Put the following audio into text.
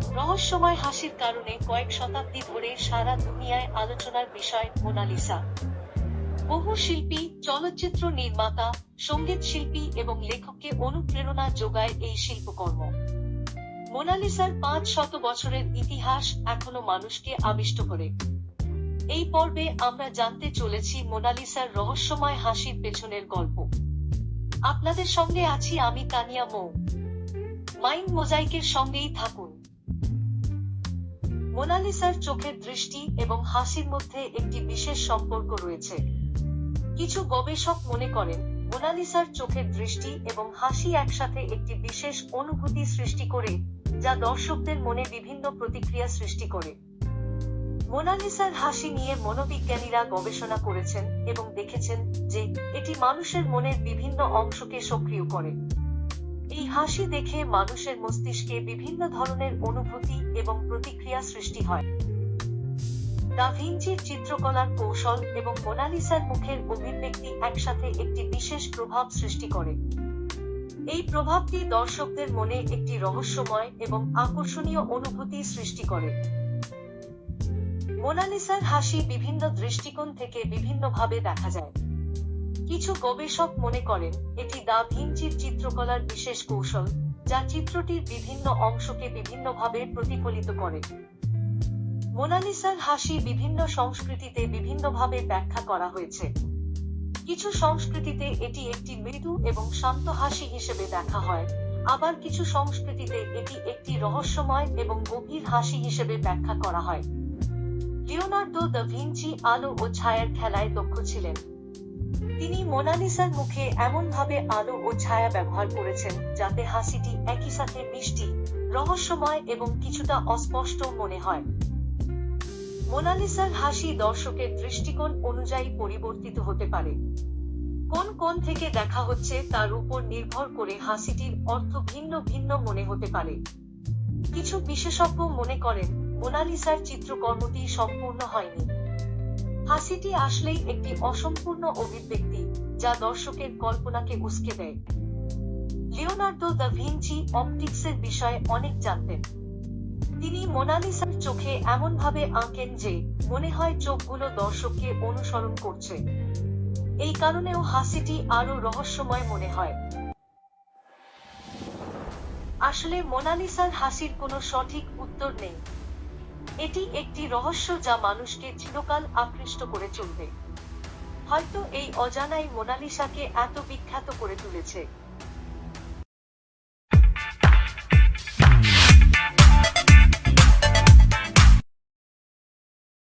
রহস্যময় হাসির কারণে কয়েক শতাব্দী ধরে সারা দুনিয়ায় আলোচনার বিষয় মোনালিসা। বহু শিল্পী, চলচ্চিত্র নির্মাতা, সংগীত শিল্পী এবং লেখককে অনুপ্রেরণা যোগায় এই শিল্পকর্ম। মোনালিসার পাঁচ শত বছরের ইতিহাস এখনও মানুষকে আবিষ্ট করে। এই পর্বে আমরা জানতে চলেছি মোনালিসার রহস্যময় হাসির পেছনের গল্প। আপনাদের সঙ্গে আছি আমি তানিয়া মৌ। মাইন্ড মোজাইকের সঙ্গেই থাকুন। মোনালিসার চোখের দৃষ্টি এবং হাসির মধ্যে একটি বিশেষ সম্পর্ক রয়েছে। কিছু গবেষক মনে করেন, মোনালিসার চোখের দৃষ্টি এবং হাসি একসাথে একটি বিশেষ অনুভূতি সৃষ্টি করে, যা দর্শকদের মনে বিভিন্ন প্রতিক্রিয়া সৃষ্টি করে। মোনালিসার হাসি নিয়ে মনোবিজ্ঞানীরা গবেষণা করেছেন এবং দেখেছেন যে এটি মানুষের মনের বিভিন্ন অংশকে সক্রিয় করে। এই হাসি দেখে মানুষের মস্তিষ্কে বিভিন্ন ধরনের অনুভূতি এবং প্রতিক্রিয়া সৃষ্টি হয়। দা ভিঞ্চির চিত্রকলার কৌশল এবং মোনালিসার মুখের অভিব্যক্তি একসাথে একটি বিশেষ প্রভাব সৃষ্টি করে। এই প্রভাবটি দর্শকদের মনে একটি রহস্যময় এবং আকর্ষণীয় অনুভূতি সৃষ্টি করে। মোনালিসার হাসি বিভিন্ন দৃষ্টিকোণ থেকে বিভিন্নভাবে দেখা যায়। কিছু গবেষক মনে করেন, এটি দা ভিঞ্চির চিত্রকলার বিশেষ কৌশল, যা চিত্রটির বিভিন্ন অংশকে বিভিন্নভাবে প্রতিফলিত করে। মোনালিসার হাসি বিভিন্ন সংস্কৃতিতে বিভিন্নভাবে ব্যাখ্যা করা হয়েছে। কিছু সংস্কৃতিতে এটি একটি মৃদু এবং শান্ত হাসি হিসেবে দেখা হয়, আবার কিছু সংস্কৃতিতে এটি একটি রহস্যময় এবং গভীর হাসি হিসেবে ব্যাখ্যা করা হয়। লিওনার্দো দ্য ভিঞ্চি আলো ও ছায়ার খেলায় দক্ষ ছিলেন। তিনি মোনালিসার মুখে এমন ভাবে আলো ও ছায়া ব্যবহার করেছেন, যাতে হাসিটি একই সাথে মিষ্টি, রহস্যময় এবং কিছুটা অস্পষ্ট মনে হয়। মোনালিসার হাসি দর্শকের দৃষ্টিকোণ অনুযায়ী পরিবর্তিত হতে পারে। কোন কোণ থেকে দেখা হচ্ছে তার উপর নির্ভর করে হাসিটির অর্থ ভিন্ন ভিন্ন মনে হতে পারে। কিছু বিশেষজ্ঞ মনে করেন, মোনালিসার চিত্রকর্মটি সম্পূর্ণ হয়নি। হাসিটি আসলেই একটি অসম্পূর্ণ অভিব্যক্তি যা দর্শকের কল্পনাকে উস্কে দেয়। লিওনার্দো দ্য ভিঞ্চি অপটিক্সের বিষয়ে অনেক জানতেন। তিনি মোনালিসার চোখে এমন ভাবে আঁকেন যে, মনে হয় চোখগুলো দর্শককে অনুসরণ করছে। এই কারণেও হাসিটি আরও রহস্যময় মনে হয়। আসলে মোনালিসার হাসির কোনো সঠিক উত্তর নেই। এটি একটি রহস্য যা মানুষকে চিরকাল আকৃষ্ট করে চলবে। হয়তো এই অজানাই মোনালিসাকে এত বিখ্যাত করে তুলেছে।